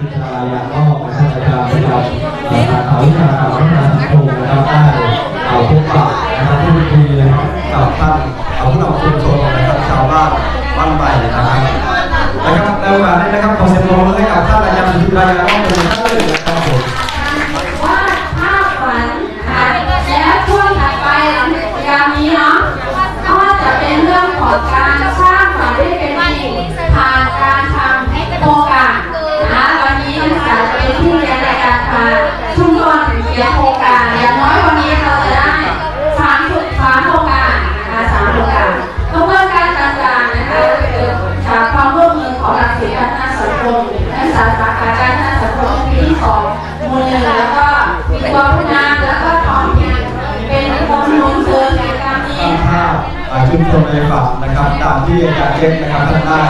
พิชายานอกนะครับอาจารย์ประจำสาขาวิชาการพัฒนาสังคมนะครับได้เอาพบปะนะครับพูดคุยนะครับกับท่านเอาผู้นำชุมชนนะครับชาวบ้านบ้านใหม่นะครับนะครับในโอกาสนี้นะครับขอเสียงปรบมือให้กับท่านอาจารย์สุธิรายานองเป็น แล้วก็มีตัวผู้นำแล้วก็ท้องถิ่นเป็นคนหนุนเสริมกิจกรรนี้สร้างภาพอ่าชุมชนในฝันนะครับตามที่อาจารย์เล็กนะครับท่านได้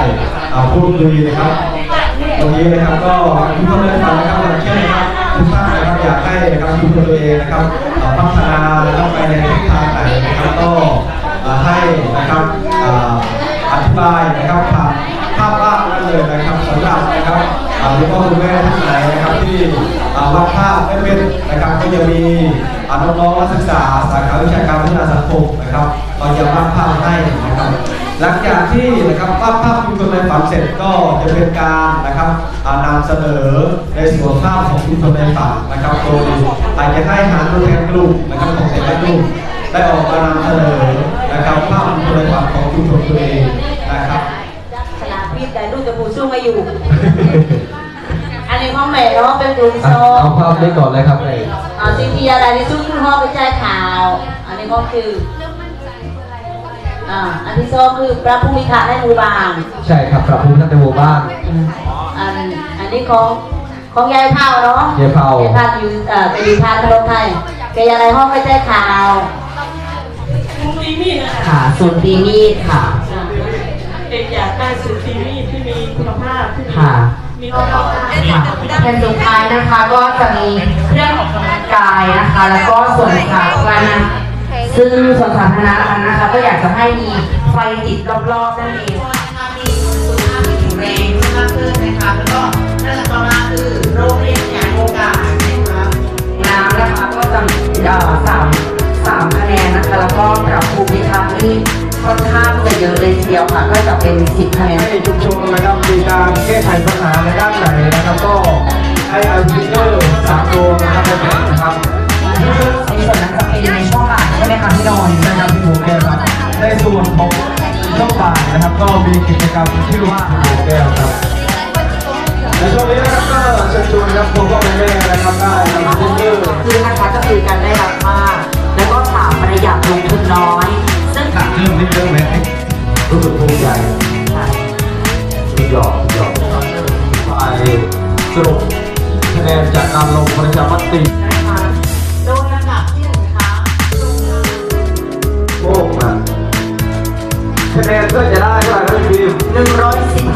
พูดคุยนะครับ ตรงนี้นะครับก็ชุมชนในฝันนะครับอย่างเช่นนะครับทุกท่านนะครับอยากให้นะครับชุมชนตัวเองนะครับพัฒนานะครับไปในทิศทางไหนนะครับก็ให้นะครับอธิบายนะครับผ่านภาพวาดนั่นเลยนะครับสำหรับ ครับอ่าหลวงพ่อคุณแม่ท่านไหนนะครับที่อ่าวาดภาพไม่เป็นนะครับก็จะมีอ่าน้องๆนักศึกษาสาขาวิชาการพัฒนาสังคมนะครับก็จะวาดภาพให้นะครับหลังจากที่นะครับวาดภาพชุมชนในฝันเสร็จก็จะเป็นการนะครับอ่านำเสนอในส่วนภาพของชุมชนในฝันนะครับโดยอาจจะให้หาตัวแทนกลุ่มนะครับของแต่ละกลุ่มได้ออกมานำเสนอนะครับภาพชุมชนในฝันของชุมชนตัวเองนะครับขนาพี่แต่ลูกจะปูสู้มาอยู่ อันนี้ห้องแม่เนาะเป็นกลุ่มโซเอาภาพนี้ก่อนเลยครับเลยอ่าซีทีอะไรที่ซุ้มห้องกระจายข่าว อันนี้ก็คืออ่าอันที่สองคือพระภูมิคะในหมู่บ้านใช่ครับปรับปรุงท่านในหมู่บ้านอันอันนี้ของของยายเผาเนาะยายเผายายเผาอยู่เอ่อเป็นอยู่ทางถนนไทยแกอะไรห้องกระจายข่าวค่ะสูตรตีมีดค่ะเป็นอยากได้สูตรซีรีส์ที่มีคุณภาพที่มีค่ะมีคุณภาพ ค่ะแผ่นสุดท้ายนะคะก็จะมีเครื่องออกกำลังกายนะคะ แล้วก็ส่วนสาธารณะซึ่งส่วนสาธารณะนั้นนะคะ ก็อยากจะให้มีไฟติดรอบๆนั่นเองมีสุขภาพที่แข็งแรงมากขึ้นนะคะแล้วก็นั่นแหละต่อมาคือโรงเรียนขยายโอกาสนะคะน้ำนะคะก็จะเอ่อสามสามคะแนนนะคะ แล้วก็ปรับภูมิทัศน์นี่ ค่อนข้างจะเยอะเลยทีเดียวค่ะ ก็จะเป็นสิบคะแนนให้ชุมชนนะครับมีการแก้ไขปัญหาในด้านไหนนะครับก็ให้เอาฟิกเกอร์สามตัวนะครับไปแบ่งนะครับในส่วนนั้นจะเป็นในช่วงบ่ายใช่ไหมคะพี่นนท์นะครับที่ผมแก้วครับในส่วนของช่วงบ่ายนะครับ ก็มีกิจกรรมชื่อว่าผมแก้วครับในช่วงนี้นะครับก็เชิญชวนครับผมก็เป็นแม่นะครับ เรื่องนี้เรื่องไหมรู้สึกภูมิใจสุดยอดสุดยอดไปสรุปคะแนนจากการลงประชามตินะคะโดยลำดับที่หนึ่งนะคะโอ้มันคะแนนก็จะได้เท่าไหร่ครับพี่บีมหนึ่งร้อยสิบ